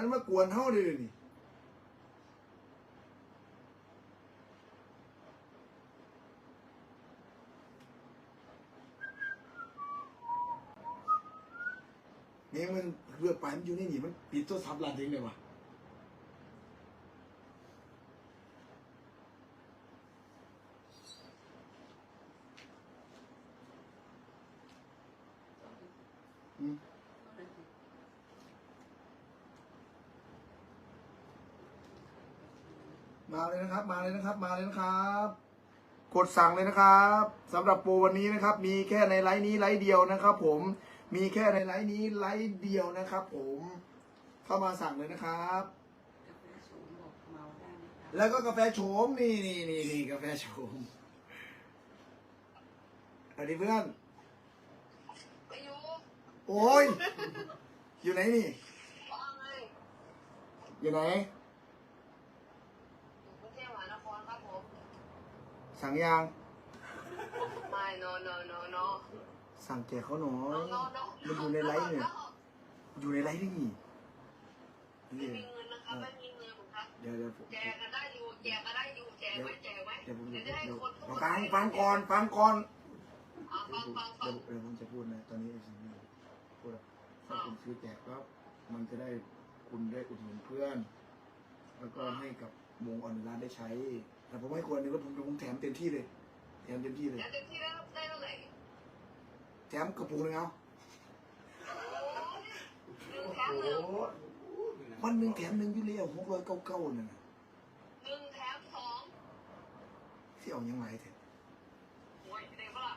มันมากวนเฮาเลยเดี๋ยนี่นี่มันเรือไปมันอยู่ในนี่มันปิดโทรศัพท์ร้านเองเลยวะอืม มาเลยนะครับ มาเลยนะครับ มาเลยนะครับ กดสั่งเลยนะครับสำหรับโปรวันนี้นะครับ มีแค่ในไลฟ์นี้ไลฟ์เดียวนะครับ ผมมีแค่ในไลฟ์นี้ไลฟ์เดียวนะครับ ผมเข้ามาสั่งเลยนะครับ แล้วก็กาแฟโฉมนี่นี่นี่นี่กาแฟโฉมสวัสดีเพื่อนไปอยู่โอ้ย อยู่ไหนนี่ว่าไงอยู่ไหน อยู่กรุงเทพมหานครครับผม สั่งยางไม่ no no no no สั่งแจกเขาหน่อ no ย no no มันอยู่ในไลฟ์เนี่ย อยู่ในไลฟ์นี่ไม่นี่มีเงินนะครับไม่มีเงินครับเดี๋ยวเดี๋ยวผมแจกกันได้อยู่แจกกันได้อยู่แจกไหมแจกไหมเดี๋ยวผมเดี๋เดี๋ยยววจะให้เดี๋ยวคนพูดฟังฟังก่อนฟังก่อนอะเดี๋ฟัยวงผมฟังฟัเดี๋งยวเดี๋ยวผมจะพูดนะตอนนี้ไอ้สิ่งนี้พูดอะถ้าคุณซื้อแจกแล้วมันจะได้คุณได้อุดหนุนเพื่อน แล้วก็ให้กับวงออนไลน์ได้ใช้ แต่ผมให้คนหนึงแล้วผมผมแถมเต็มที่เลย แถมเต็มที่เลย แล้วเต็มที่แล้วได้เท่าไหร่แถมกระปุกหนึงเอาหนึ่งแถมหนึ่งวันหนึ่งแถมหนึ่งอยุ่เลี้ยวหกร้อยเก้าเก้านั่นน่ะหนึ่งแถมสองที่เอายังไงเถอะโอ้ยเด็กปะล่ะ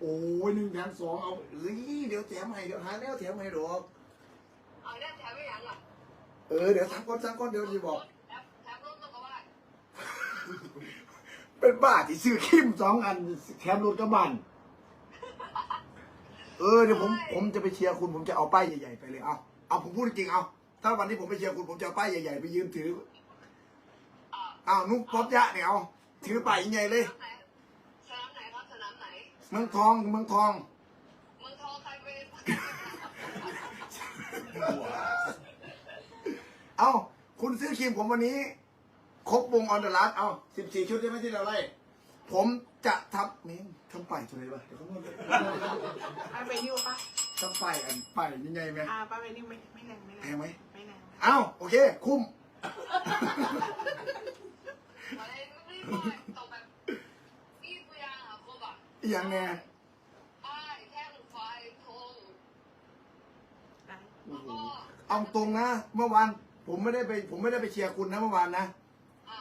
โอ้ยหนึ่งแถมสองเอาเอ้ยเดี๋ยวแถมให้เดี๋ยวหาแล้วแถมให้ดอกเอาเนี่ยแถมไม่ยังอะเออเดี๋ยวสั่งก่อนสั่งก่อนเดี๋ยวจะบอก แถมแถมรถมันก็ว่า เป็นบ้าที่ซื้อคิมสองอันแถมรถกระบันเออเดี๋ยวผมผมจะไปเชียร์คุณผมจะเอาป้ายใหญ่ๆไปเลยเอาเอาผมพูดจริงๆเอาถ้าวันที่ผมไปเชียร์คุณผมจะเอาป้ายใหญ่ๆไปยืนถืออ่าอ้าวนุ๊กป๊อปยะเนี่ยเอาถือป้ายใหญ่เลยสนามไหนสนามไหนครับสนามไหนเมืองทองเมืองทองเมืองทองใครเป็นเอาคุณซื้อครีมผมวันนี้ ครบวงออนเดอะลัสเอาสิบสี่ชุดใช่ไหมที่เราไล่ ผมจะทำนี่ทำป้ายตัวไหนวะเดี๋ยวเขาพูดเลยป้าเวนิวปะทำป้ายอันป้ายยังไงไหมอ่าป้าเวนิวไม่ไม่แรงไม่แรแพงงไหมไม่แรงเอาโอเค คุ้มอะไรไม่ไม่ตกแบบนี่ตัวอย่างอะครบอะอหย่างแน่ป้ายแท่งไฟธงได้แล้วก็เอาตรงนะ เมื่อวานผมไม่ได้ไป ผมไม่ได้ไปเชียร์คุณนะเมื่อวานนะอะ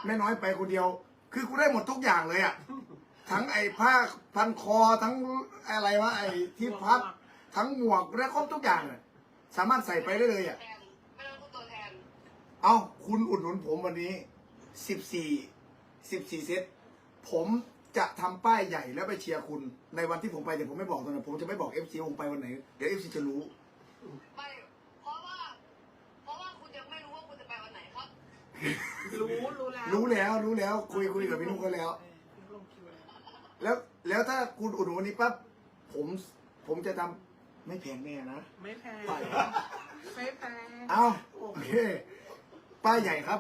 แม่น้อยไปคนเดียว คือกูได้หมดทุกอย่างเลยอะทั้งไอ้ผ้าพันคอทั้งอะไรวะไอ้ที่พัดทั้งหมวกและครบทุกอย่างเลยสามารถใส่ไปได้เลยอะแทนไม่ต้องพูดตัวแทนเอาคุณอุดหนุนผมวันนี้สิบสี่สิบสี่เซตผมจะทำป้ายใหญ่แล้วไปเชียร์คุณ ในวันที่ผมไปแต่ผมไม่บอกตอนนั้นผมจะไม่บอกเอฟซีผมไปวันไหน เดี๋ยวเอฟซีจะรู้ ไม่เพราะว่า เพราะว่าคุณยังไม่รู้ว่าคุณจะไปวันไหนครับ รู้รู้แล้วรู้แล้วรู้แล้ว คุยคุยกับพี่นุ๊กก็แล้วเออพี่นุ๊กลงคิวแล้วแล้วแล้วถ้าคุณอุดหนุนวันนี้ปั๊บผมผมจะทำไม่แพงแน่นะ ไม่แพงไปไม่แพงเอาโอเค ป้ายใหญ่ครับ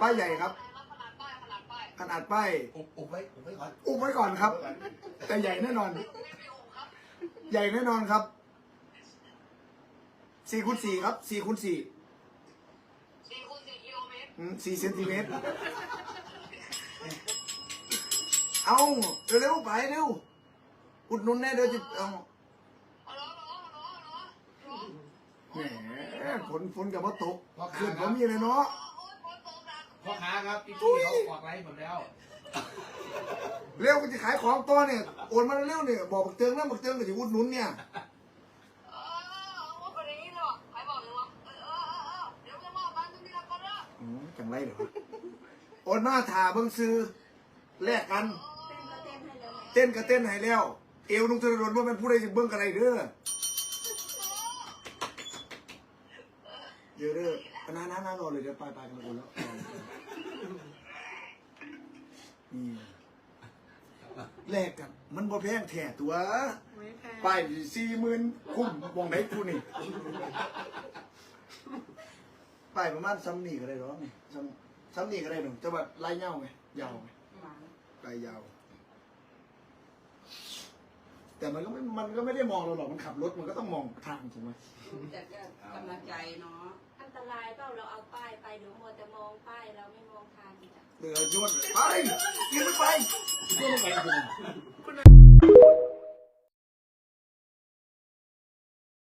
ป้ายใหญ่ครับขนาดป้ายขนาดป้ายขนาดป้ายอุบอุบไว้อุบไว้ก่อนอุ้มไว้ก่อนครับ แต่ใหญ่แน่นอนไม่ไปอุครับใหญ่แน่นอนครับสี่คูณสี่ครับสี่คูณสี่สี่คูณสี่กิโลเมตร อืม สี่เซนติเมตร เอาเร็วๆไปเร็ว อุดหนุนแน่เดี๋ยวจะเอาฮัลโหลฮัลโหลฮัลโหลฮัลโหลแหมฝนฝนกับว่าตกขึ้นผมมีเลยเนาะโอ๊ยฝนตกหนักพ่อค้าครับพี่พี่เขาออกไลฟ์หมดแล้ว เร็วกูจะขายของตัวเนี่ย โอนมาเร็วๆเนี่ย บอกบักเตืองนะบักเตืองก็จะอุดหนุนเนี่ย จังไรเหรอโอนมาถ่าเบิ่งซื้อแลกกัน เต้นก็เต้นให้แล้ว เอวนุ่งธนดลว่าเป็นผู้ใดจะเบิ่งกันไรเด้อเดี๋ยวเด้ออันนั้นนั่นรอเลยเดี๋ยวไปไปกันแล้วนี่แลกกัน มันบ่แพงแท้ตัวไม่แพงไปสี่หมื่นคุ้มวงไหนกูนี่ ป้ายประมาณซ้ำนี่ก็ได้หรอนี่ซ้ำซ้ำนี่ก็ได้หนูจะแบบลายเงาไงยาวไงลายยาว แต่มันก็ไม่มันก็ไม่ได้มองเราหรอกมันขับรถมันก็ต้องมองทางถูกไหมแต่ก็กำลังใจเนาะอันตรายเปล่าเราเอาป้ายไปหรือมัวแต่มองป้ายเราไม่มองทางจ้ะ เดือดยนไปกินไม่ไปกินไม่ไป